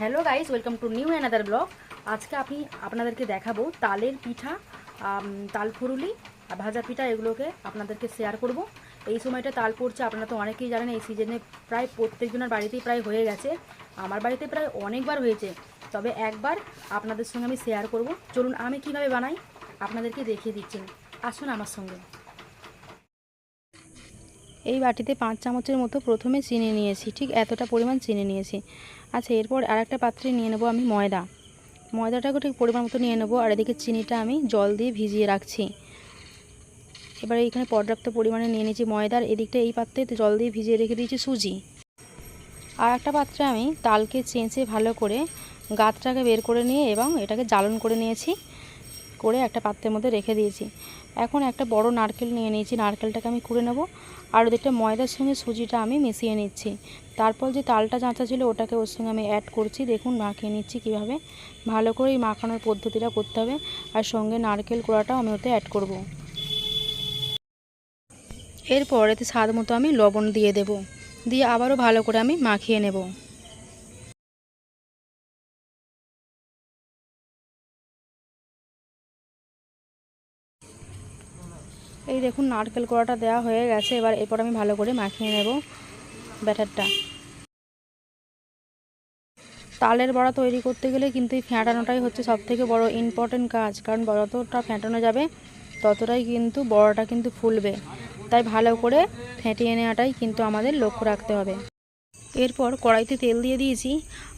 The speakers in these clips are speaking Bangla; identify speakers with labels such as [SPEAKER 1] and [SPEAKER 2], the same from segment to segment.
[SPEAKER 1] Hello guys, welcome to new another blog. আজকে আমি আপনাদেরকে দেখাবো তালের পিঠা তাল ফুরুলি আর ভাজা পিঠা এগুলোকে আপনাদেরকে শেয়ার করব। এই সময়টা তাল পড়ছে, আপনারা তো অনেকেই জানেন, এই সিজনে প্রায় প্রত্যেকজনের বাড়িতেই প্রায় হয়ে গেছে। আমার বাড়িতে প্রায় অনেকবার হয়েছে, তবে একবার আপনাদের সঙ্গে আমি শেয়ার করব। চলুন, আমি কীভাবে বানাই, আপনাদেরকে দেখিয়ে দিচ্ছি। আসুন আমার সঙ্গে। এই বাটিতে পাঁচ চামচের মতো প্রথমে চিনি নিয়েছি, ঠিক এতটা পরিমাণ চিনি নিয়েছি। আচ্ছা এরপর আর একটা পাত্রে নিয়ে নেব আমি ময়দা। ময়দাটাকে ঠিক পরিমাণ মতো নিয়ে নেব, আর এদিকে চিনিটা আমি জল দিয়ে ভিজিয়ে রাখছি। এবার এইখানে পর্যাপ্ত পরিমাণে নিয়ে নিয়েছি ময়দার, এদিকটা এই পাত্রে জল দিয়ে ভিজিয়ে রেখে দিয়েছি সুজি। আর একটা পাত্রে আমি তালকে চেঁচে ভালো করে গাতটাকে বের করে নিয়ে এবং এটাকে জ্বালন করে নিয়েছি। করে একটা পাত্রের মধ্যে রেখে দিয়েছি। এখন একটা বড় নারকেল নিয়ে নিয়েছি। নারকেলটাকে আমি কুড়ে নেব। আর ওদিকটা ময়দার সঙ্গে সুজিটা আমি মিশিয়ে নিচ্ছি। তারপর যে তালটা চাঁচা ছিল, ওটাকে ওর সঙ্গে আমি অ্যাড করছি। দেখুন, মাখিয়ে নিচ্ছি কীভাবে। ভালো করে এই মাখানোর পদ্ধতিটা করতে হবে। আর সঙ্গে নারকেল কোড়াটাও আমি ওতে অ্যাড করব। এরপর এতে স্বাদ মতো আমি লবণ দিয়ে দেব। দিয়ে আবারও ভালো করে আমি মাখিয়ে নেব। এই দেখুন, নারকেল কোড়াটা দেওয়া হয়ে গেছে। এবার এরপর আমি ভালো করে মাখিয়ে নেব ব্যাটারটা। তালের বড়া তৈরি করতে গেলে কিন্তু এই ফ্যাটানোটাই হচ্ছে সব থেকে বড় ইম্পর্টেন্ট কাজ। কারণ যতটা ফ্যাটানো যাবে, ততটাই কিন্তু বড়াটা কিন্তু ফুলবে। তাই ভালো করে ফেটিয়ে নেওয়াটাই কিন্তু আমাদের লক্ষ্য রাখতে হবে। এরপর কড়াইতে তেল দিয়ে দিয়েছি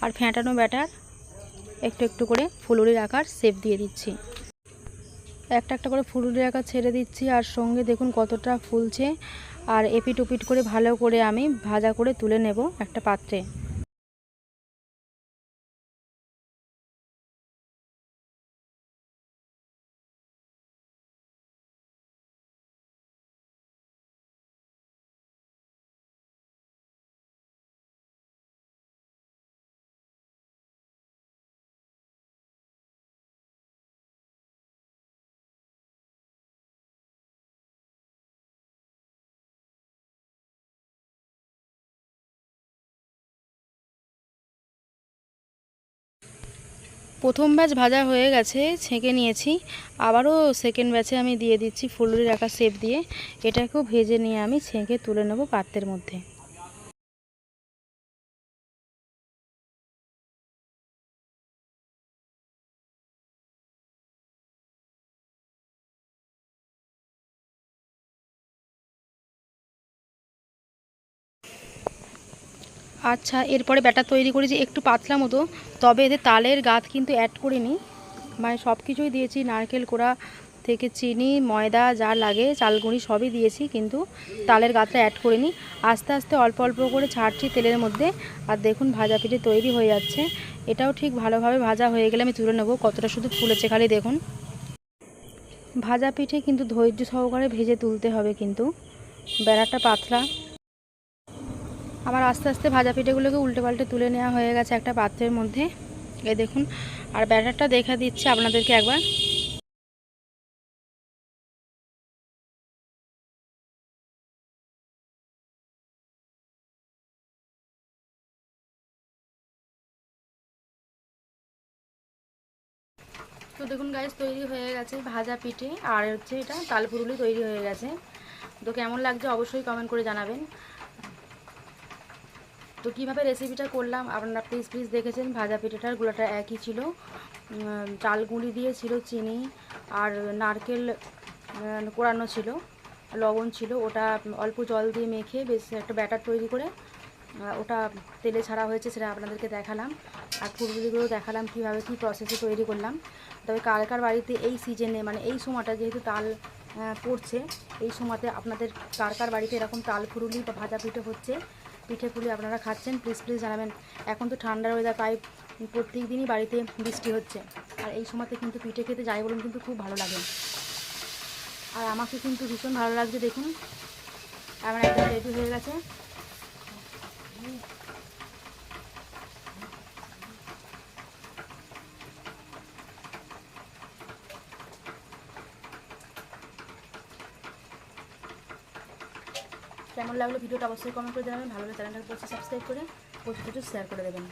[SPEAKER 1] আর ফ্যাটানো ব্যাটার একটু একটু করে ফুলুরির আকার সেপ দিয়ে দিচ্ছি। একটা একটা করে ফুলের একা ছেড়ে দিচ্ছি আর সঙ্গে দেখুন কতটা ফুলছে। আর এপিট ওপিট করে ভালো করে আমি ভাজা করে তুলে নেব একটা পাত্রে। প্রথম ব্যাচ ভাজা হয়ে গেছে, ছেঁকে নিয়েছি। আবারও সেকেন্ড ব্যাচে আমি দিয়ে দিচ্ছি ফুলুরি রাখা সেপ দিয়ে। এটাকেও ভেজে নিয়ে আমি ছেঁকে তুলে নেব পাত্রের মধ্যে। আচ্ছা এরপরে ব্যাটার তৈরি করেছি একটু পাতলা মতো, তবে এতে তালের গাত কিন্তু অ্যাড করিনি। মানে সব কিছুই দিয়েছি, নারকেল কোড়া থেকে চিনি, ময়দা যা লাগে, চালগুঁড়ি সবই দিয়েছি, কিন্তু তালের গাতটা অ্যাড করিনি। আস্তে আস্তে অল্প অল্প করে ছাড়ছি তেলের মধ্যে, আর দেখুন ভাজা পিঠে তৈরি হয়ে যাচ্ছে। এটাও ঠিক ভালোভাবে ভাজা হয়ে গেলে আমি তুলে নেব, কতটা শুধু ফুলেছে খালি দেখুন। ভাজা পিঠে কিন্তু ধৈর্য সহকারে ভেজে তুলতে হবে কিন্তু। বেড়াটা পাতলা। আমার আস্তে আস্তে ভাজা পিঠেগুলোকে উল্টে পাল্টে তুলে নেওয়া হয়ে গেছে একটা পাত্রের মধ্যে। এ দেখুন, আর ব্যাটারটা দেখা দিচ্ছে আপনাদেরকে একবার। তো দেখুন গাইস তৈরি হয়ে গেছে ভাজা পিঠে, আর হচ্ছে এটা তালপুরুলি তৈরি হয়ে গেছে। তো কেমন লাগছে অবশ্যই কমেন্ট করে জানাবেন। তো কীভাবে রেসিপিটা করলাম? আপনারা প্লিজ প্লিজ দেখেছেন, ভাজা পিঠেটার গুঁড়োটা একই ছিল। চাল গুঁড়ি দিয়ে ছিল চিনি আর নারকেল কোড়ানো ছিল, লবণ ছিল। ওটা অল্প জল দিয়ে মেখে বেশ একটা ব্যাটার তৈরি করে ওটা তেলে ছাড়া হয়েছে সেটা আপনাদেরকে দেখালাম। আর পুরোপুরিগুলো দেখালাম কীভাবে কী প্রসেসে তৈরি করলাম। তবে কার কার বাড়িতে এই সিজনে মানে এই সময়টা যেহেতু তাল পড়ছে, এই সময়তে আপনাদের কার কার বাড়িতে এরকম তাল ফুরুলি বা ভাজা পিঠে হচ্ছে পিঠে পুলি আপনারা খাচ্ছেন প্লিজ প্লিজ জানাবেন। এখন তো ঠান্ডার ওয়েদার প্রায় প্রত্যেক দিনই বাড়িতে বৃষ্টি হচ্ছে। আর এই সময়তে কিন্তু পিঠে খেতে যাই বলুন কিন্তু খুব ভালো লাগে। আর আমাকে কিন্তু ভীষণ ভালো লাগছে, দেখুন। আমার একদম রেডি হয়ে গেছে। কেমন লাগল ভিডিওটা অবশ্যই কমেন্ট করে জানাবেন। ভালো লাগলে চ্যানেলটাকে অবশ্যই সাবস্ক্রাইব করে প্রচুর প্রচুর শেয়ার করে দেবেন।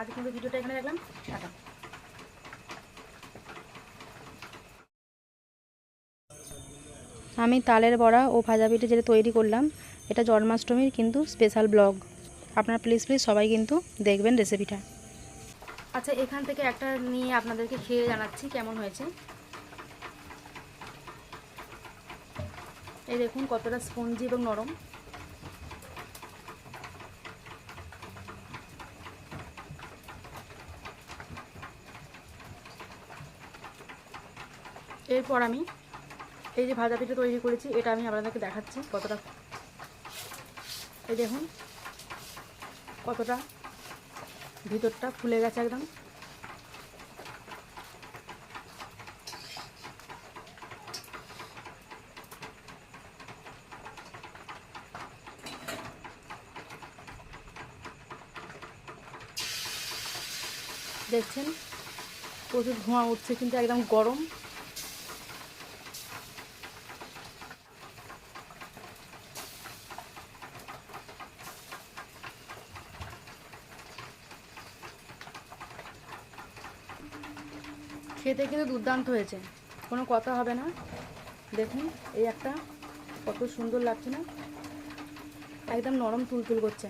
[SPEAKER 1] আজ কিন্তু ভিডিওটা এখানে রাখলাম। টাটা। আমি তালের বড়া ও ভাজা পিঠে যেটা তৈরি করলাম এটা জন্মাষ্টমীর কিন্তু স্পেশাল ব্লগ আপনারা প্লিজ প্লিজ সবাই কিন্তু দেখবেন রেসিপিটা আচ্ছা এখান থেকে একটা নিয়ে আপনাদেরকে খেয়ে জানাচ্ছি কেমন হয়েছে। এই দেখুন কতটা স্পঞ্জি এবং নরম। এরপর আমি এই যে ভাজা পিঠে তৈরি করেছি, এটা আমি আপনাদেরকে দেখাচ্ছি কতটা। এই দেখুন কতটা ভিতরটা ফুলে গেছে একদম। দেখছেন? প্রচুর ধোঁয়া উঠছে, কিন্তু একদম গরম। খেতে কিন্তু দুর্দান্ত হয়েছে। কোনো কথা হবে না। দেখুন, এই একটা কত সুন্দর লাগছে না? একদম নরম তুলতুল করছে।